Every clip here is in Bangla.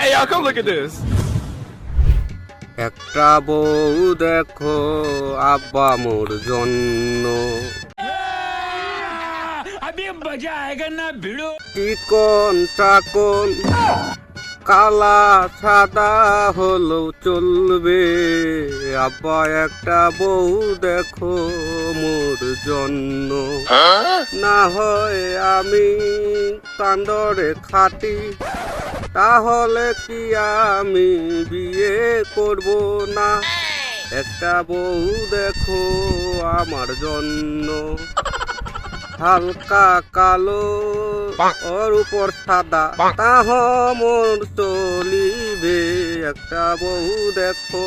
hey, y'all, come look at this. একটা বউ দেখো আব্বা মোর জন্য। চিকন চাকন কালা সাদা হলেও চলবে। আব্বা, একটা বউ দেখো মোর জন্য। না হয় আমি কান্দরে খাটি, তাহলে কি আমি বিয়ে করব না? একটা বউ দেখো আমার জন্য। হালকা কালো ওর উপর সাদা। তাহ মোর চলিবে। একটা বহু দেখো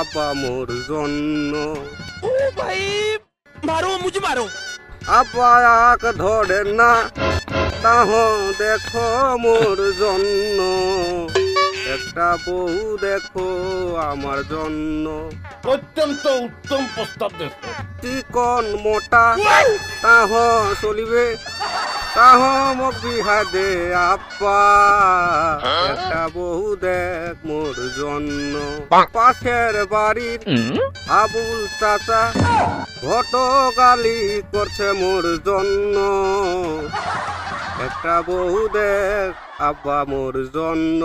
আপা মোর জন্য। ও ভাই মারো মুঝে মারো। আপা আক ধরে না তাহ দেখো মোর জন্য। একটা বউ দেখো আমার জন্য। অত্যন্ত উত্তম প্রস্তাব দেখো। চিকন মোটা? তাহ চলিবে তাহ মোক বিহা দে আপা একটা বউ দেখ মোর জন্য। পাশের বাড়ির আবুল চাচা ঘট গালি করছে মোর জন্য। একটা বউ দেখ আব্বা মোর জন্য।